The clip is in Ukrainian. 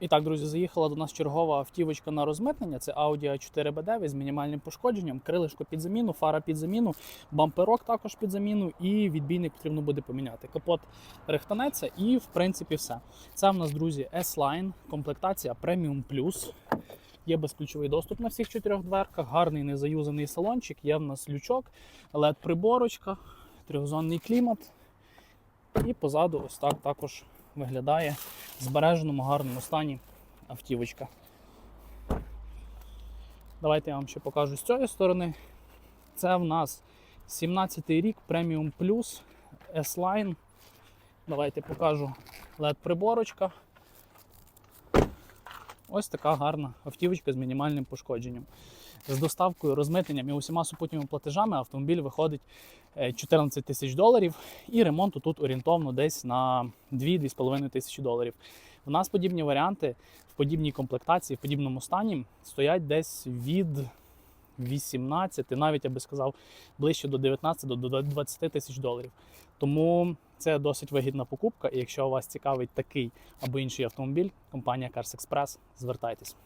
І так, друзі, заїхала до нас чергова автівочка на розмитнення. Це Audi a 4 bd з мінімальним пошкодженням, крилишко під заміну, фара під заміну, бамперок також під заміну, і відбійник потрібно буде поміняти. Капот рихтанеться, і в принципі все. Це в нас, друзі, S-Line, комплектація Premium Plus. Є безключовий доступ на всіх чотирьох дверках, гарний незаюзаний салончик, є в нас лючок, LED-приборочка, трьохзонний клімат. І позаду ось так також виглядає в збереженому гарному стані автівочка. Давайте я вам ще покажу з цієї сторони. Це в нас 17-й рік Premium Plus S-Line. Давайте покажу LED-приборочка. Ось така гарна автівочка з мінімальним пошкодженням. З доставкою, розмитненням і усіма супутніми платежами автомобіль виходить е, 14 тисяч доларів, і ремонту тут орієнтовно десь на 2-2,5 тисячі доларів. У нас подібні варіанти в подібній комплектації, в подібному стані стоять десь від 18, навіть я би сказав, ближче до 19 до 20 тисяч доларів. Тому це досить вигідна покупка. І якщо вас цікавить такий або інший автомобіль, компанія Cars Express, звертайтесь.